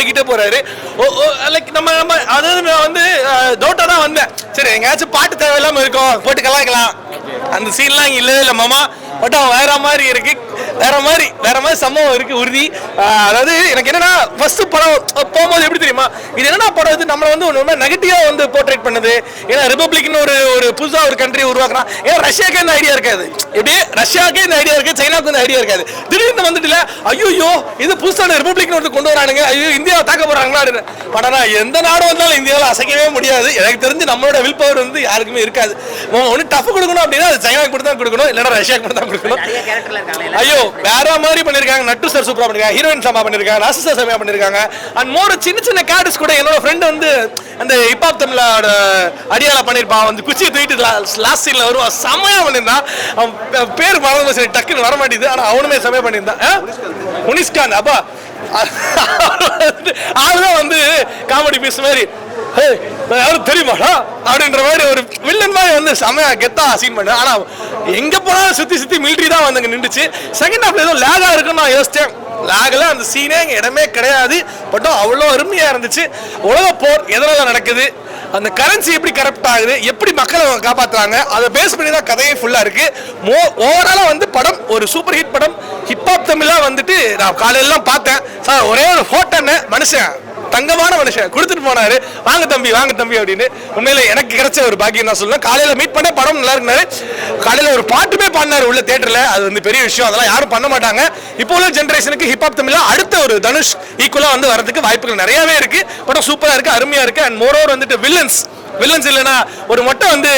போய்கிட்டே போறாரு. லைக் நம்ம நம்ம அதாவது நான் வந்து டவுட்டாக தான் வந்தேன். சரி எங்கேயாச்சும் பாட்டு தேவையில்லாம இருக்கும். போட்டு கலாய்க்கலாம். அந்த சீன்லாம் இங்க இல்லவே இல்லை மாமா. பட் அவன் வேற மாதிரி இருக்கு. வேற மாதிரி வேற மாதிரி சம்பவம் இருக்கு உறுதி. அதாவது எனக்கு என்னன்னா ஃபர்ஸ்ட் படம் போகும்போது எப்படி தெரியுமா? இது என்னன்னா படம் இது நம்மளை வந்து ஒன்று நெகட்டிவா வந்து போர்ட்ரேட் பண்ணுது. ஏன்னா ரிபப்ளிக்னு ஒரு ஒரு புதுசா ஒரு கண்ட்ரி உருவாக்குறான் ஏன்னா ரஷ்யாக்கே இந்த ஐடியா இருக்காது. எப்படி? ரஷ்யாக்கே இந்த ஐடியா இருக்கு சைனாக்கு இந்த ஐடியா இருக்காது. திடீர்னு வந்துட்டுல ஐயோ இது புதுசான ரிபப்ளிக்னு ஒன்று கொண்டு வரானுங்க. ஐயோ இந்தியாவை தாக்க போறாங்களா படனா எந்த நாடு வந்தாலும் இந்தியாவில் அசைக்கவே முடியாது. எனக்கு தெரிஞ்சு நம்மளோட வில் பவர் வந்து யாருக்குமே இருக்காது. ஒன்று டஃப் கொடுக்கணும் அப்படின்னா அது சைனாக்கு மட்டும் தான் கொடுக்கணும். இல்லைன்னா ரஷ்யாக்கு மட்டும் தான் கொடுக்கணும் ஐயோ வேற மாதிரி பண்ணிருக்காங்க. நட்டு சார் சூப்பரா பண்ணிருக்காங்க. ஹீரோயின் சமா பண்ணிருக்காங்க. நாசு சார் செமையா பண்ணிருக்காங்க. அண்ட் மோர் சின்ன சின்ன கேரக்டர்ஸ் கூட என்னோட ஃப்ரெண்ட் வந்து அந்த ஹிப்ஹாப் தமிழோட அடியால பண்ணிருப்பான் வந்து குச்சி தூக்கிட்டு லாஸ்ட் சீன்ல வருவான் செமையா பண்ணியிருந்தான் அவன் பேர் மறந்து சரி டக்குன்னு வர மாட்டேது ஆனா அவனுமே செமையா பண்ணியிருந்தான் ஆ? முனிஸ்கான் அப்பா. ஆளுதான் காமெடி பீஸ் மாதிரி. யாரும் தெரியுமாடா? அப்படின்ற மாதிரி ஒரு வில்லன் மாதிரி வந்து செமையா கெத்தா சீன் பண்ண ஆனா எங்க போனாலும் சுத்தி சுத்தி மிலிட்ரி தான் வந்து நின்றுச்சு. செகண்ட் ஹாஃப்ல ஏதோ லேகா இருக்குன்னு நான் யோசிச்சேன். லேக்ல அந்த சீனே இடமே கிடையாது. பட் அவ்வளோ அருமையா இருந்துச்சு. உலக போர் எதனால நடக்குது? அந்த கரன்சி எப்படி கரப்ட் ஆகுது? எப்படி மக்களை அவங்க காப்பாத்துறாங்க? அதை பேஸ் பண்ணி தான் கதையே ஃபுல்லா இருக்கு. மோ ஓவராலா வந்து படம் ஒரு சூப்பர் ஹிட் படம். ஹிப்ஹாப் தமிழா வந்துட்டு நான் காலையிலாம் பார்த்தேன். சார் ஒரே ஒரு போட்டோன்னு மனுஷன். தங்கமான மனுஷன். கொடுத்துட்டு போனாரு. வாங்க தம்பி வாங்க தம்பி அப்படின்னு. உண்மையில எனக்கு கிடைச்ச ஒரு பாக்கியம் நான் சொல்லுவேன் காலையில மீட் பண்ண படம் நல்லா இருந்தாரு காலையில ஒரு பாட்டுமே பாடினாரு உள்ள தேட்டர்ல அது வந்து பெரிய விஷயம். அதெல்லாம் யாரும் பண்ண மாட்டாங்க. இப்போ உள்ள ஜென்ரேஷனுக்கு ஹிப்ஹாப் தமிழ்ல அடுத்த ஒரு தனுஷ் ஈக்குவலா வந்து வரதுக்கு வாய்ப்புகள் நிறையவே இருக்கு. படம் சூப்பரா இருக்கு அருமையா இருக்கு. அண்ட் மோரோவர் வந்துட்டு வில்லன்ஸ் வில்லன்ஸ் இல்லைன்னா ஒரு மொட்டை வந்து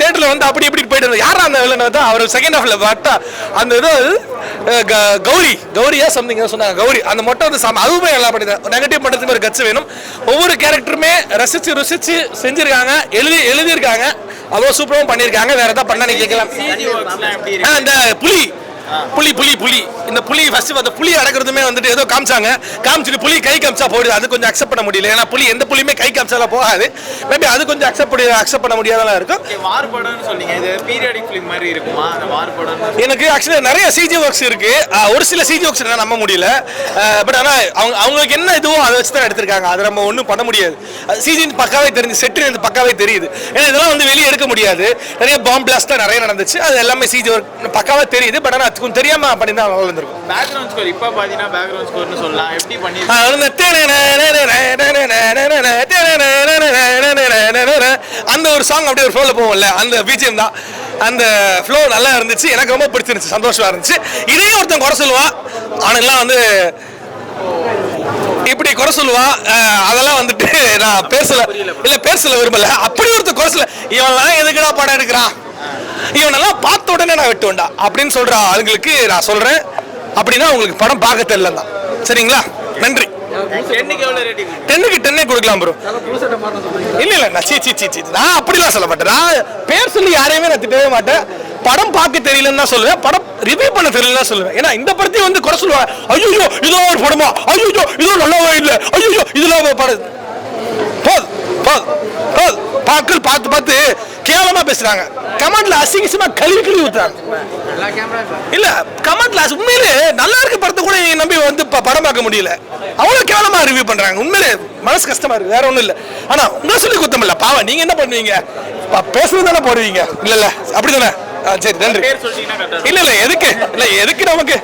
தேட்டர்ல வந்து அப்படி இப்படி போயிட்டு இருந்தா யாரா அந்த வில்லன் வந்து அவர் செகண்ட் ஹாஃப்ல பார்த்தா அந்த இது கௌரி கௌரியா சம்திங் சொன்னாங்க கௌரி அந்த மொட்டை வந்து செம- அதுவுமே நல்லா பண்ணிருந்தாங்க நெகட்டிவ் பண்ணுறதுக்கு ஒரு கட்சி வேணும். ஒவ்வொரு கேரக்டருமே ரசிச்சு ருசிச்சு செஞ்சிருக்காங்க எழுதி எழுதியிருக்காங்க. அவ்வளோ சூப்பராகவும் பண்ணியிருக்காங்க. வேற ஏதாவது பண்ணா கேட்கலாம். இந்த புலி புலி புலி புலி. இந்த புலி ஃபர்ஸ்ட் அந்த புலி அடக்கிறதுமே வந்துட்டு ஏதோ காமிச்சாங்க. காமிச்சிட்டு புலி கை காமிச்சா போயிடுது. அது கொஞ்சம் அக்செப்ட் பண்ண முடியல. ஏன்னா புலி எந்த புலியுமே கை காமிச்சாலாம் போகாது. மேபி அது கொஞ்சம் அக்செப்ட் பண்ணி அக்செப்ட் பண்ண முடியாதெல்லாம் இருக்கும். இருக்கு வார் படம்னு சொன்னீங்க. இது பீரியாடிக் ஃபிலிம் மாதிரி இருக்குமா? அந்த வார் படம் எனக்கு ஆக்சுவலி நிறைய சிஜி ஒர்க்ஸ் இருக்கு. ஒரு சில சிஜி ஒர்க்ஸ் நம்ப முடியல. பட் ஆனா அவங்க அவங்களுக்கு என்ன இதுவோ அதை வச்சு தான் எடுத்திருக்காங்க. அதை நம்ம ஒன்றும் பண்ண முடியாது. சிஜி பக்காவே தெரிஞ்சு செட்டு பக்காவே தெரியுது. ஏன்னா இதெல்லாம் வந்து வெளியே எடுக்க முடியாது. நிறைய பாம்பு பிளாஸ்ட்லாம் நிறைய நடந்துச்சு. அது எல்லாமே சிஜி ஒர்க் பக்காவா தெரியுது. பட் ஆனால் கொஞ்சம் தெரியாம பண்ணியிருந்தா நல்லா வந்திருக்கும். பேக்ரவுண்ட் ஸ்கோர் இப்போ பார்த்தீங்கன்னா பேக்ரவுண்ட் ஸ்கோர்னு சொல்லலாம். எப்படி பண்ணி அந்த ஒரு சாங் அப்படியே ஒரு ஃப்ளோவில் போகும்ல அந்த பிஜிஎம் தான். அந்த ஃப்ளோ நல்லா இருந்துச்சு. எனக்கு ரொம்ப பிடிச்சிருந்துச்சு. சந்தோஷமா இருந்துச்சு. இதையும் ஒருத்தன் குறை சொல்லுவான் அவனுங்கெல்லாம் வந்து இப்படி குறை சொல்லுவான் அதெல்லாம் வந்துட்டு நான் பேசல. இல்ல பேசல விரும்பல. அப்படி ஒருத்தன் குறை சொல்ல இவன்லாம் எதுக்குடா படம் எடுக்கிறான்? இவனெல்லாம் பார்த்த உடனே நான் வெட்டுவேன்டா. அப்படின்னு சொல்ற ஆளுங்களுக்கு நான் சொல்றேன். அப்படின்னா உங்களுக்கு படம் பார்க்க தெரியல தான் சரிங்களா? நன்றி. டென்னுக்கு டென்னே கொடுக்கலாம் ப்ரோ இல்ல இல்ல நான் சீ சீ சீ நான் அப்படிலாம் சொல்ல மாட்டேன். நான் பேர் சொல்லி யாரையுமே நான் திட்டவே மாட்டேன். படம் பார்க்க தெரியலன்னு தான் சொல்லுவேன். படம் ரிவ்யூ பண்ண தெரியலன்னு சொல்லுவேன். ஏன்னா இந்த படத்தையும் வந்து குறை சொல்லுவாங்க. ஐயோ இதோ ஒரு படமா? ஐயோ இதோ நல்லாவே இல்லை. ஐயோ இதுல ஒரு படம். போது பாக்கள் பார்த்து பார்த்து கேவலமா பேசுறாங்க. கமெண்ட்ல அசிங்கசமா கழுவி கழுவி ஊத்துறாங்க. இல்ல கமெண்ட்ல உண்மையிலே நல்லா இருக்க படத்தை கூட நீங்க நம்பி வந்து படம் பார்க்க முடியல. அவ்வளவு கேவலமா ரிவ்யூ பண்றாங்க. உண்மையிலே மனசு கஷ்டமா இருக்கு. வேற ஒண்ணும் இல்ல. ஆனா உங்க சொல்லி குத்தம் இல்ல. பாவம் நீங்க என்ன பண்ணுவீங்க? பேசுறது தானே போடுவீங்க. இல்ல இல்ல. அப்படிதானே? சரி நன்றி. இல்ல இல்ல எதுக்கு? இல்ல எதுக்கு நமக்கு?